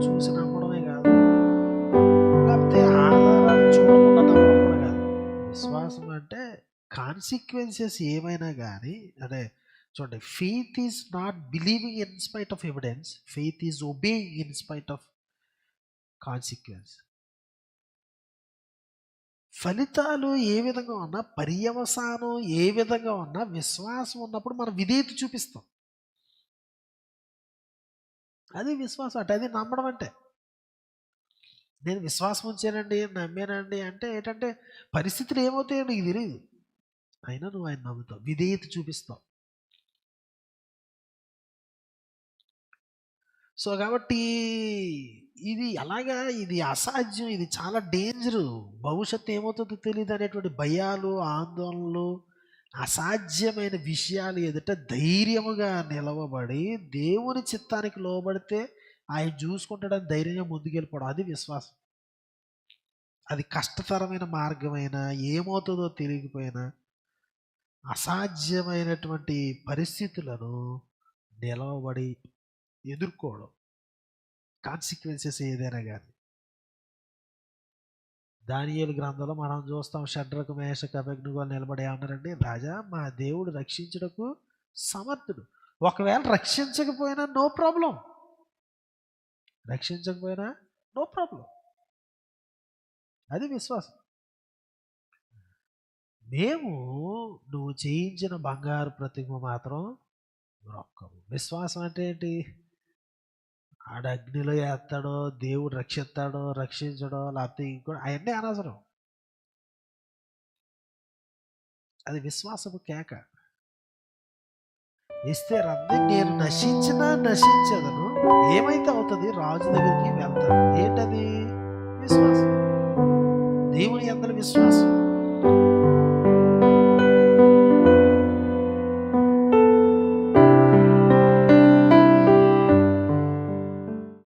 చూసి నమ్మడమే కాదు. లేకపోతే ఆధారాలు చూడకుండా నమ్మడం కూడా కాదు. విశ్వాసం అంటే కాన్సిక్వెన్సెస్ ఏమైనా కానీ అదే చూడండి faith is not believing in spite of evidence faith is obeying in spite of consequence ఫలితాలు ఏ విధంగా ఉన్నా పర్యవసానం ఏ విధంగా ఉన్నా విశ్వాసం ఉన్నప్పుడు మనం విధేయత చూపిస్తాం. అది విశ్వాసం. అంటే అది నమ్మడం అంటే. నేను విశ్వాసం ఉంచానండి నమ్మానండి అంటే ఏంటంటే పరిస్థితులు ఏమవుతాయో నీకు తెలియదు అయినా నువ్వు ఆయన నమ్ముతావు. విధేయత చూపిస్తావు. సో కాబట్టి ఇది అలాగా ఇది అసాధ్యం ఇది చాలా డేంజరు. భవిష్యత్తు ఏమవుతుందో తెలియదు అనేటువంటి భయాలు ఆందోళనలు అసాధ్యమైన విషయాలు ఎదుట ధైర్యముగా నిలవబడి దేవుని చిత్తానికి లోబడితే ఆయన చూసుకుంటాడని ధైర్యంగా ముందుకెళ్ళిపోవడం. అది విశ్వాసం. అది కష్టతరమైన మార్గమైనా ఏమవుతుందో తెలియకపోయినా అసాధ్యమైనటువంటి పరిస్థితులను నిలవబడి ఎదుర్కోవడం. కాన్సిక్వెన్సెస్ ఏదైనా కానీ దానియేలు గ్రంథంలో మనం చూస్తాం షడ్రకు మేషకు అభిజ్ఞుగా నిలబడి ఉన్నారండి రాజా మా దేవుడు రక్షించుటకు సమర్థుడు. ఒకవేళ రక్షించకపోయినా నో ప్రాబ్లం. రక్షించకపోయినా నో ప్రాబ్లం. అది విశ్వాసం. మేము నువ్వు చేయించిన బంగారు ప్రతిమ మాత్రం రొక్కము విశ్వాసం అంటే ఏంటి? ఆడ అగ్నిలో వేస్తాడో దేవుడు రక్షిస్తాడో రక్షించడో లేకపోతే ఇంకోటి అవన్నీ అనవసరం. అది విశ్వాసము కేక. ఇస్తే రంది నేను నశించినా నశించదను. ఏమైతే అవుతుంది? రాజు దగ్గరికి వెళ్తాను ఏంటది? విశ్వాసం. దేవుని అందరి విశ్వాసం.